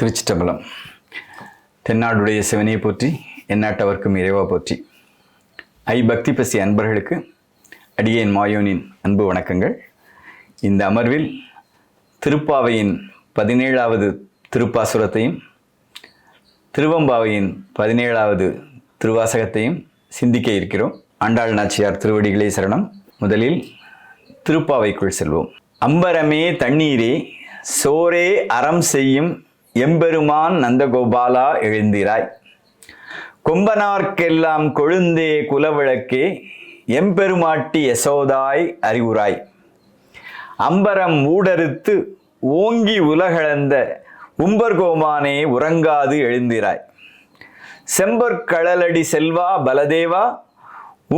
திருச்சிட்டம்பலம் தென்னாடுடைய சிவனையை போற்றி எந்நாட்டவர்க்கும் இறைவா போற்றி. ஐ பக்தி பசி அன்பர்களுக்கு அடியேன் மாயோனின் அன்பு வணக்கங்கள். இந்த அமர்வில் திருப்பாவையின் பதினேழாவது திருப்பாசுரத்தையும் திருவம்பாவையின் பதினேழாவது திருவாசகத்தையும் சிந்திக்க இருக்கிறோம். ஆண்டாள் நாச்சியார் திருவடிகளே சரணம். முதலில் திருப்பாவைக்குள் செல்வோம். அம்பரமே தண்ணீரே சோரே அறம் செய்யும் எம்பெருமான் நந்தகோபாலா எழுந்திராய். கொம்பனார்க்கெல்லாம் கொழுந்தே குலவிளக்கே எம்பெருமாட்டி யசோதாய் அறிவுராய். அம்பரம் ஊடறுத்து ஓங்கி உலகளந்த உம்பர்கோமானே உறங்காது எழுந்திராய். செம்பற்கழலடி செல்வா பலதேவா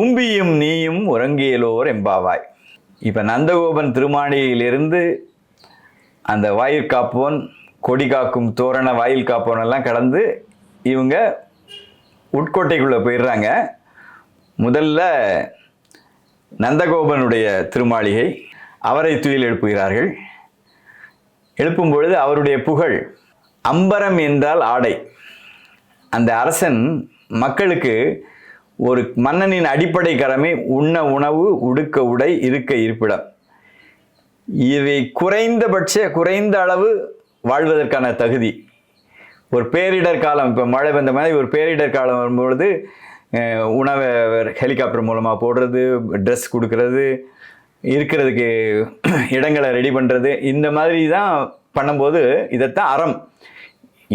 உம்பியும் நீயும் உறங்கியலோர் எம்பாவாய் இப்போ நந்தகோபன் திருமாளிகையிலிருந்து அந்த வாயிற்காப்போன் கொடி காக்கும் தோரண வாயில் காப்போன் எல்லாம் கடந்து இவங்க உட்கோட்டைக்குள்ளே போயிடுறாங்க. முதல்ல நந்தகோபனுடைய திருமாளிகை அவரை துயில் எழுப்புகிறார்கள். எழுப்பும் பொழுது அவருடைய புகழ் அம்பரம் என்றால் ஆடை. அந்த அரசன் மக்களுக்கு ஒரு மன்னனின் அடிப்படை கடமை உண்ண உணவு உடுக்க உடை இருக்க இருப்பிடம். இவை குறைந்தபட்ச குறைந்த அளவு வாழ்வதற்கான தகுதி. ஒரு பேரிடர் காலம் இப்போ மழை வந்த மாதிரி ஒரு பேரிடர் காலம் வரும்பொழுது உணவை ஹெலிகாப்டர் மூலமாக போடுறது ட்ரெஸ் கொடுக்கறது இருக்கிறதுக்கு இடங்களை ரெடி பண்ணுறது இந்த மாதிரி தான் பண்ணும்போது இதைத்தான் அறம்.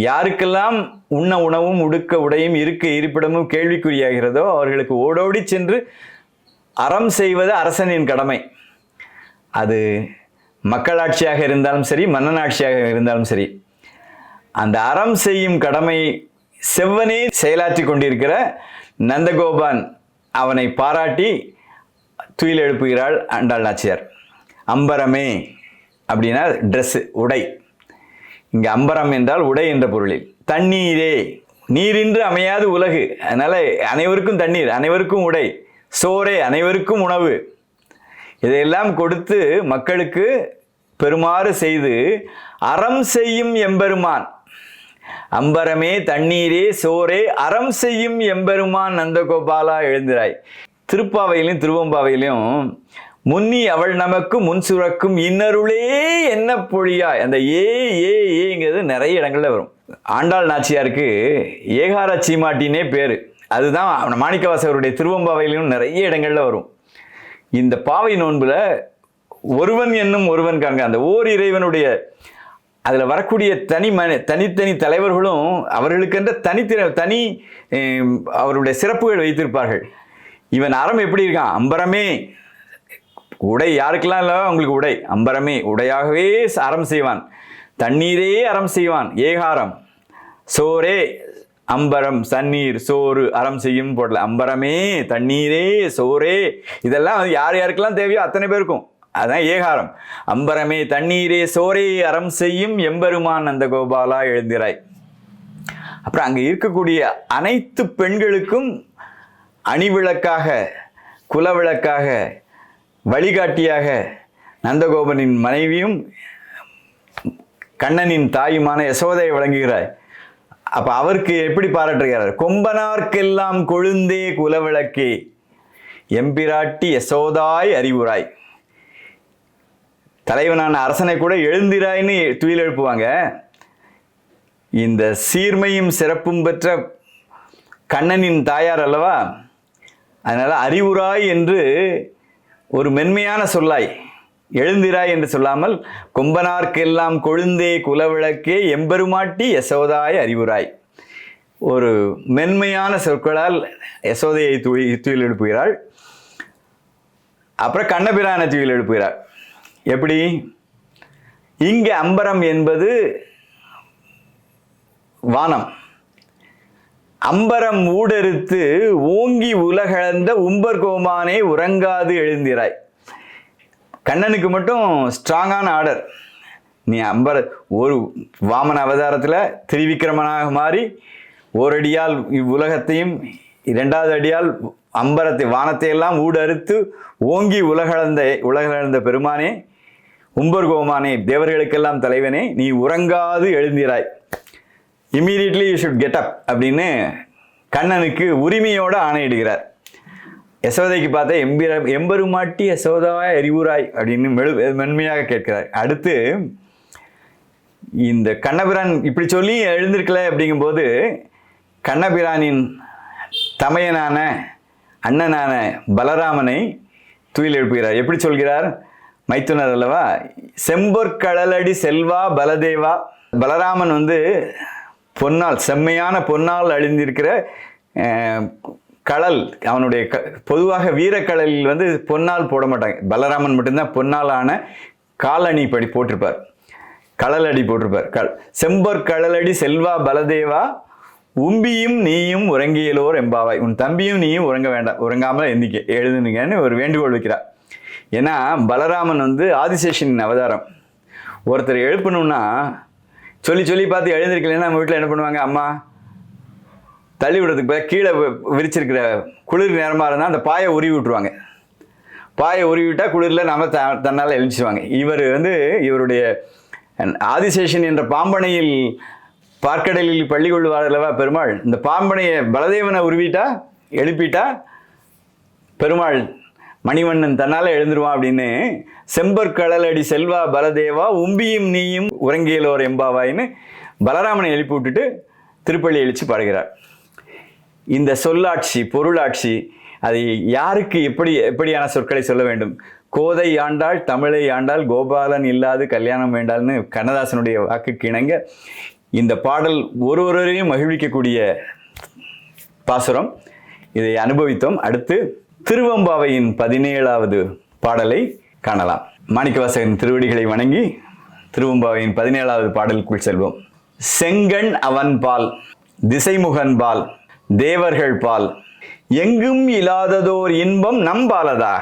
யாருக்கெல்லாம் உண்ண உணவும் உடுக்க உடையும் இருக்க இருப்பிடமும் கேள்விக்குறியாகிறதோ அவர்களுக்கு ஓடோடி சென்று அறம் செய்வது அரசனின் கடமை. அது மக்களாட்சியாக இருந்தாலும் சரி மன்னனாட்சியாக இருந்தாலும் சரி அந்த அறம் செய்யும் கடமை செவ்வனே செயலாற்றி கொண்டிருக்கிற நந்தகோபான் அவனை பாராட்டி துயில் எழுப்புகிறாள் அண்டாள் நாச்சியார். அம்பரமே அப்படின்னா ட்ரெஸ்ஸு உடை. இங்கே அம்பரம் என்றால் உடை என்ற பொருளில். தண்ணீரே நீரின்று அமையாது உலகு. அதனால் அனைவருக்கும் தண்ணீர் அனைவருக்கும் உடை. சோறே அனைவருக்கும் உணவு. இதையெல்லாம் கொடுத்து மக்களுக்கு பெருமாறு செய்து அறம் செய்யும் எம்பெருமான். அம்பரமே தண்ணீரே சோரே அறம் செய்யும் எம்பெருமான் நந்தகோபாலா எழுந்திராய். திருப்பாவையிலும் திருவம்பாவையிலும் முன்னி அவள் நமக்கு முன் சுரக்கும் இன்னருளே என்ன பொழியாய்? அந்த ஏ ஏ ஏங்கிறது நிறைய இடங்களில் வரும். ஆண்டாள் நாச்சியாருக்கு ஏகார சீமாட்டினே பேர். அதுதான் மாணிக்கவாசகருடைய திருவம்பாவையிலும் நிறைய இடங்களில் வரும். இந்த பாவை நோன்பில் ஒருவன் என்னும் ஒருவன் காண்க அந்த ஓர் இறைவனுடைய அதில் வரக்கூடிய தனி மனி தனித்தனி தலைவர்களும் அவர்களுக்கென்ற தனித்திற தனி அவருடைய சிறப்புகள் வைத்திருப்பார்கள். இவன் அறம் எப்படி இருக்கான்? அம்பரமே. உடை யாருக்கெல்லாம் இல்லை அவங்களுக்கு உடை. அம்பரமே. உடையாகவே அறம் செய்வான். தண்ணீரே அறம் செய்வான். ஏகாரம். சோரே. அம்பரம் தண்ணீர் சோறு அறம் செய்யும் போடல அம்பரமே தண்ணீரே சோறே. இதெல்லாம் வந்து யார் யாருக்கெல்லாம் தேவையோ அத்தனை பேருக்கும். அதான் ஏகாரம். அம்பரமே தண்ணீரே சோரே அறம் செய்யும் எம்பெருமான் அந்த கோபாலா எழுந்திராய். அப்புறம் அங்கே இருக்கக்கூடிய அனைத்து பெண்களுக்கும் அணிவிளக்காக குலவிளக்காக வழிகாட்டியாக நந்தகோபனின் மனைவியும் கண்ணனின் தாயுமான யசோதையை வழங்குகிறாய். அப்ப அவருக்கு எப்படி பாராட்டுகிறார்? கொம்பனார்க்கெல்லாம் கொழுந்தே குலவிளக்கே எம்பிராட்டி யசோதாய் அறிவுராய். தலைவனான அரசனை கூட எழுந்திராய்ன்னு துயில் எழுப்புவாங்க. இந்த சீர்மையும் சிறப்பும் பெற்ற கண்ணனின் தாயார் அல்லவா? அதனால் அறிவுராய் என்று ஒரு மென்மையான சொல்லாய் எழுந்திராய் என்று சொல்லாமல் கொம்பனார்க்கெல்லாம் கொழுந்தே குலவிளக்கே எம்பெருமாட்டி யசோதாய் அறிவுராய் ஒரு மென்மையான சொற்களால் யசோதையை துயி துயில் எழுப்புகிறாள். அப்புறம் கண்ணபிரான துயில் எழுப்புகிறாள். எப்படி? இங்கே அம்பரம் என்பது வானம். அம்பரம் ஊடறுத்து ஓங்கி உலகளந்த உம்பர்கோமானே உறங்காது எழுந்திராய். கண்ணனுக்கு மட்டும் ஸ்ட்ராங்கான ஆர்டர் நீ அம்பர ஒரு வாமன அவதாரத்தில் திரிவிக்ரமனாக மாறி ஓரடியால் இவ்வுலகத்தையும் இரண்டாவது அடியால் அம்பரத்தை வானத்தை எல்லாம் ஊடறுத்து ஓங்கி உலகளந்த உலகளந்த பெருமானே உம்பர்கோமானே தேவர்களுக்கெல்லாம் தலைவனே நீ உறங்காது எழுந்திராய். Immediately you should get up அப்படின்னு கண்ணனுக்கு உரிமையோடு ஆணையிடுகிறார். யசோதைக்கு பார்த்தா எம்பிர எம்பெருமாட்டி யசோதாவாய் அறிவுராய் அப்படின்னு மெழு மென்மையாக கேட்கிறார். அடுத்து இந்த கண்ணபிரான் இப்படி சொல்லி எழுந்திருக்கல அப்படிங்கும்போது கண்ணபிரானின் தமையனான அண்ணனான பலராமனை துயில் எழுப்புகிறார். எப்படி சொல்கிறார்? மைத்துனர் அல்லவா? செம்பொற்கடலடி செல்வா பலதேவா? பலராமன் வந்து பொன்னால் செம்மையான பொன்னால் அழிந்திருக்கிற கடல் அவனுடைய க பொதுவாக வீரக்கடலில் வந்து பொன்னால் போட மாட்டாங்க. பலராமன் மட்டும்தான் பொன்னாலான காலணி படி போட்டிருப்பார். கடலடி போட்டிருப்பார். க செம்பொற் கடலடி செல்வா பலதேவா உம்பியும் நீயும் உறங்கியலோர் எம்பாவாய். உன் தம்பியும் நீயும் உறங்க வேண்டாம் உறங்காமல் எந்திக்க எழுதுனுங்கன்னு ஒரு வேண்டுகோள் வைக்கிறார். ஏன்னா பலராமன் வந்து ஆதிசேஷனின் அவதாரம். ஒருத்தர் எழுப்பணும்னா சொல்லி சொல்லி பார்த்து எழுந்திருக்கலைன்னா நம்ம வீட்டில் என்ன பண்ணுவாங்க? அம்மா தள்ளி விடுறதுக்கு பதிலா கீழே விரிச்சிருக்கிற குளிர் நேரமாக இருந்தால் அந்த பாயை உருவி விட்டுருவாங்க. பாயை உருவி விட்டால் குளிரில் நம்ம த தன்னால் எழுச்சிடுவாங்க இவர் வந்து இவருடைய ஆதிசேஷன் என்ற பாம்பனையில் பார்க்கடலில் பள்ளி கொள்வாரல்லவா பெருமாள் இந்த பாம்பனையை பலதேவனை உருவிட்டா எழுப்பிட்டா பெருமாள் மணிவண்ணன் தன்னால் எழுந்துருவான் அப்படின்னு செம்பற்கடலடி செல்வா பலதேவா உம்பியும் நீயும் உறங்கியலோர் எம்பாவாயின்னு பலராமனை எழுப்பி விட்டுட்டு திருப்பள்ளி எழுச்சி பாடுகிறார். இந்த சொல்லாட்சி பொருளாட்சி அதை யாருக்கு எப்படி எப்படியான சொற்களை சொல்ல வேண்டும்? கோதை ஆண்டாள் தமிழை ஆண்டாள் கோபாலன் இல்லாது கல்யாணம் வேண்டால்னு கண்ணதாசனுடைய வாக்குக்கு இணங்க இந்த பாடல் ஒரு ஒருவரையும் மகிழ்விக்கக்கூடிய பாசுரம். இதை அனுபவித்தோம். அடுத்து திருவம்பாவையின் பதினேழாவது பாடலை காணலாம். மாணிக்கவாசகன் திருவடிகளை வணங்கி திருவம்பாவையின் பதினேழாவது பாடலுக்குள் செல்வோம். செங்கண் அவன் பால் திசைமுகன் பால் தேவர்கள் பால். எங்கும் இல்லாததோர் இன்பம் நம்பாலதா?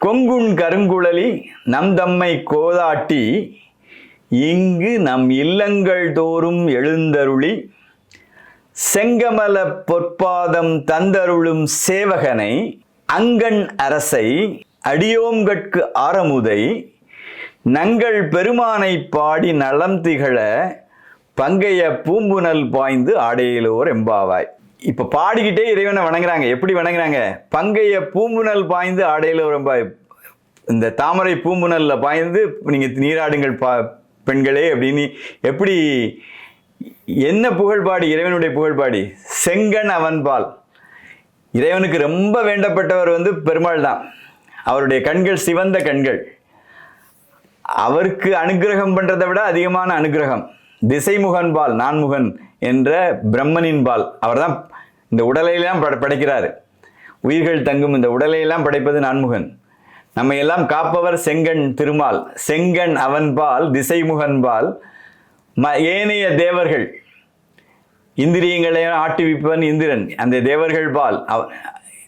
கொங்குண் கருங்குழலி நம் தம்மை கோதாட்டி இங்கு நம் இல்லங்கள் தோறும் எழுந்தருளி செங்கமல பொற்பாதம் தந்தருளும் சேவகனை அங்கண் அரசை அடியோங்கட்கு ஆரமுதை நங்கள் பெருமானை பாடி நலம் திகழ பங்கைய பூம்புனல் பாய்ந்து ஆடையிலோர் எம்பாவாய். இப்போ பாடிக்கிட்டே இறைவனை வணங்குறாங்க. எப்படி வணங்குறாங்க? பங்கைய பூம்புணல் பாய்ந்து ஆடையில் ரொம்ப இந்த தாமரை பூம்புணலில் பாய்ந்து நீங்கள் நீராடுங்கள் பா பெண்களே அப்படின்னு எப்படி என்ன புகழ்பாடி? இறைவனுடைய புகழ்பாடி? செங்கன் அவன்பால். இறைவனுக்கு ரொம்ப வேண்டப்பட்டவர் வந்து பெருமாள் தான். அவருடைய கண்கள் சிவந்த கண்கள். அவருக்கு அனுக்கிரகம் பண்ணுறதை விட அதிகமான அனுக்கிரகம் திசைமுகன்பால் நான்முகன் என்ற பிரம்மனின்பால் அவர் அவர்தான் இந்த உடலையெல்லாம் பட படைக்கிறார். உயிர்கள் தங்கும் இந்த உடலையெல்லாம் படைப்பது நான்முகன். நம்ம எல்லாம் காப்பவர் செங்கன் திருமால். செங்கன் அவன்பால் திசைமுகன்பால் திசைமுகன் பால். ம ஏனைய தேவர்கள். இந்திரியங்களை ஆட்டுவிப்பவன் இந்திரன். அந்த தேவர்கள் பால் அவ-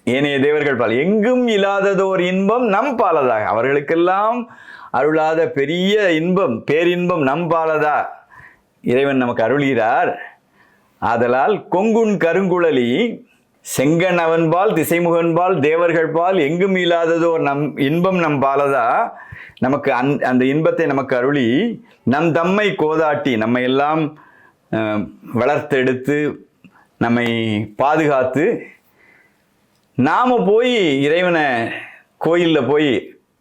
ஏனைய தேவர்கள் பால். எங்கும் இல்லாததோர் இன்பம் நம் பாலதாக. அவர்களுக்கெல்லாம் அருளாத பெரிய இன்பம் பேரின்பம் நம் பாலதா. இறைவன் நமக்கு அருள்கிறார். ஆதலால் கொங்குன் கருங்குழலி செங்கன் அவன்பால் திசைமுகன்பால் தேவர்கள்பால் எங்கும் இல்லாததோர் நம் இன்பம் நம் பாலதா. நமக்கு அந் அந்த இன்பத்தை நமக்கு அருளி நம் தம்மை கோதாட்டி நம்மை எல்லாம் வளர்த்தெடுத்து நம்மை பாதுகாத்து நாம போய் இறைவனை கோயிலில் போய்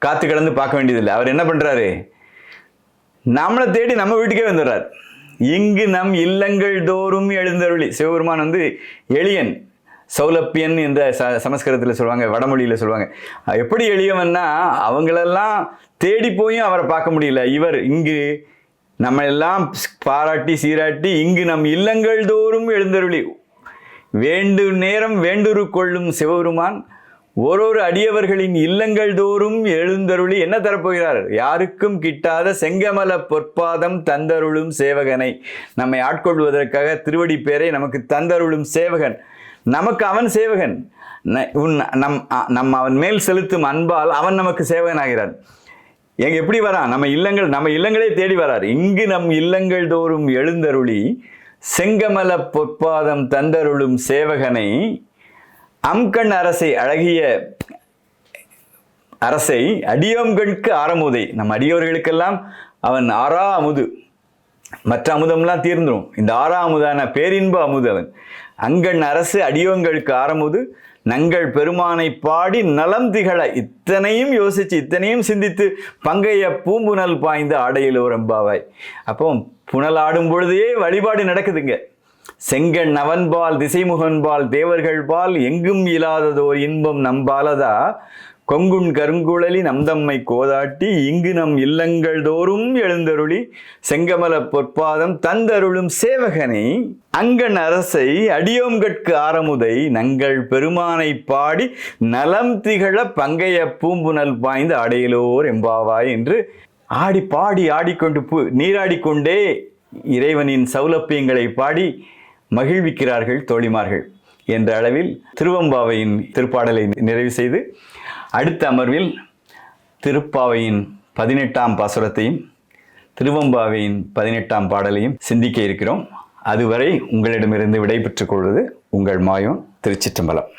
காத்து கிடந்து பார்க்க வேண்டியதில்லை. அவர் என்ன பண்ணுறாரு நம்மளை தேடி நம்ம வீட்டுக்கே வந்துடுறார். இங்கு நம் இல்லங்கள் தோறும் எழுந்தருளி. சிவபெருமான் வந்து எளியன் சௌலப்பியன் என்ற ச சமஸ்கிருதத்தில் சொல்லுவாங்க வடமொழியில் சொல்லுவாங்க. எப்படி எளியவன்னா அவங்களெல்லாம் தேடி போயும் அவரை பார்க்க முடியல. இவர் இங்கு நம்ம எல்லாம் பாராட்டி சீராட்டி இங்கு நம் இல்லங்கள் தோறும் எழுந்தருளி. வேண்டு நேரம் வேண்டுரு கொள்ளும் சிவபெருமான் ஓரொரு அடியவர்களின் இல்லங்கள் தோறும் எழுந்தருளி என்ன தரப்போகிறார்? யாருக்கும் கிட்டாத செங்கமல பொற்பாதம் தந்தருளும் சேவகனை. நம்மை ஆட்கொள்வதற்காக திருவடி பேரை நமக்கு தந்தருளும் சேவகன். நமக்கு அவன் சேவகன். ந- உன் நம் அ- நம் அவன் மேல் செலுத்தும் அன்பால் அவன் நமக்கு சேவகனாகிறான். எங்க எப்படி வரான் நம்ம இல்லங்கள் நம்ம இல்லங்களே தேடி வரார். இங்கு நம் இல்லங்கள் தோறும் எழுந்தருளி செங்கமல பொற்பாதம் தந்தருளும் சேவகனை அம்கண் அரசை அழகிய அரசை அடியோம்கண்க்கு ஆரமுதை. நம் அடியோர்களுக்கெல்லாம் அவன் ஆறா அமுது. மற்ற அமுதம்லாம் தீர்ந்துரும். இந்த ஆறா அமுதான பேரின்ப அவன். அங்கண் அரசு அடியோங்களுக்கு ஆரமுது. நங்கள் பெருமானை பாடி நலம் திகழ இத்தனையும் யோசித்து இத்தனையும் சிந்தித்து பங்கைய பூம்புணல் பாய்ந்து ஆடையில் ஒரு எம்பாவாய் அப்போ புனல் ஆடும் பொழுதே வழிபாடு நடக்குதுங்க. செங்கண் நவன்பால் திசைமுகன்பால் தேவர்கள் பால் எங்கும் இல்லாததோர் இன்பம் நம்பாலதா? கொங்குண் கருங்குழலி நம்தம்மை கோதாட்டி இங்கு நம் இல்லங்கள் தோறும் எழுந்தருளி செங்கமல பொற்பாதம் தந்தருளும் சேவகனை அங்கன் அரசை அடியோம்கட்கு ஆரமுதை நங்கள் பெருமானை பாடி நலம் திகழ பங்கைய பூம்புனல் பாய்ந்து அடையிலோர் எம்பாவாய் என்று ஆடி பாடி ஆடிக்கொண்டு பு நீராடிக்கொண்டே இறைவனின் சௌலப்பியங்களை பாடி மகிழ்விக்கிறார்கள் தோழிமார்கள் என்ற அளவில் திருவம்பாவையின் திருப்பாடலை நிறைவு செய்து அடுத்த அமர்வில் திருப்பாவையின் பதினெட்டாம் பாசுரத்தையும் திருவம்பாவையின் பதினெட்டாம் பாடலையும் சிந்திக்க இருக்கிறோம். அதுவரை உங்களிடமிருந்து விடைபெற்றுக் கொள்வது உங்கள் மாயம் திருச்சிற்றம்பலம்.